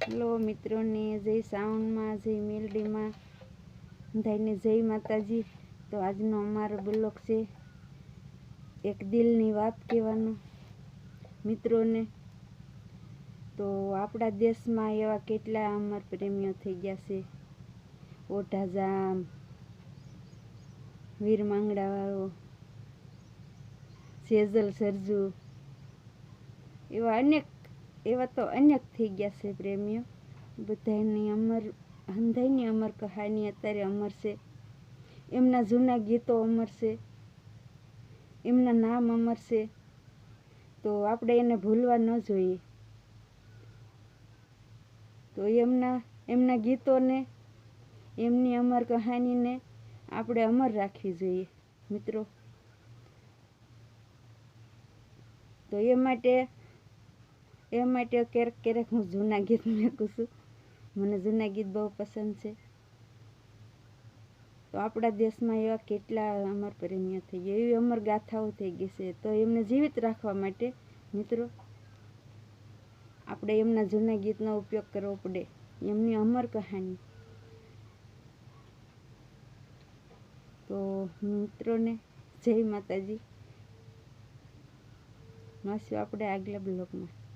Hello મિત્રોને, જય સાવનમાં જય મેલડીમાં બધાને જય માતાજી. તો આજનો અમારો બ્લોક છે એક દિલની વાત કહેવાનો. મિત્રોને, તો આપણા દેશમાં એવા કેટલા અમર પ્રેમીઓ થઈ ગયા છે. ઓઢાજામ, વીર માંગડાવાળો, સેજલ સરજુ, એવા અનેક એવા તો અનેક થઈ ગયા છે પ્રેમીઓ. બધાની અમર હંધાઈની અમર કહાની અત્યારે અમર છે. એમના જૂના ગીતો અમર છે. એમના નામ અમર છે. તો આપણે એને ભૂલવા ન જોઈએ. તો એમના એમના ગીતોને, એમની અમર કહાનીને આપણે અમર રાખવી જોઈએ, મિત્રો. તો એ માટે એ માટે ક્યારેક ક્યારેક હું જૂના ગીત મેકું છું. મને જૂના ગીત બહુ પસંદ છે. તો આપણા દેશમાં એવા કેટલા અમર પ્રેમીઓ થઈ ગયા, એવી અમર ગાથાઓ થઈ ગઈ છે. તો એમને જીવિત રાખવા માટે મિત્રો, આપણે એમના જૂના ગીતનો ઉપયોગ કરવો પડે. એમની અમર કહાની. તો મિત્રોને જય માતાજી. મળશું આપણે આગલા બ્લોગમાં.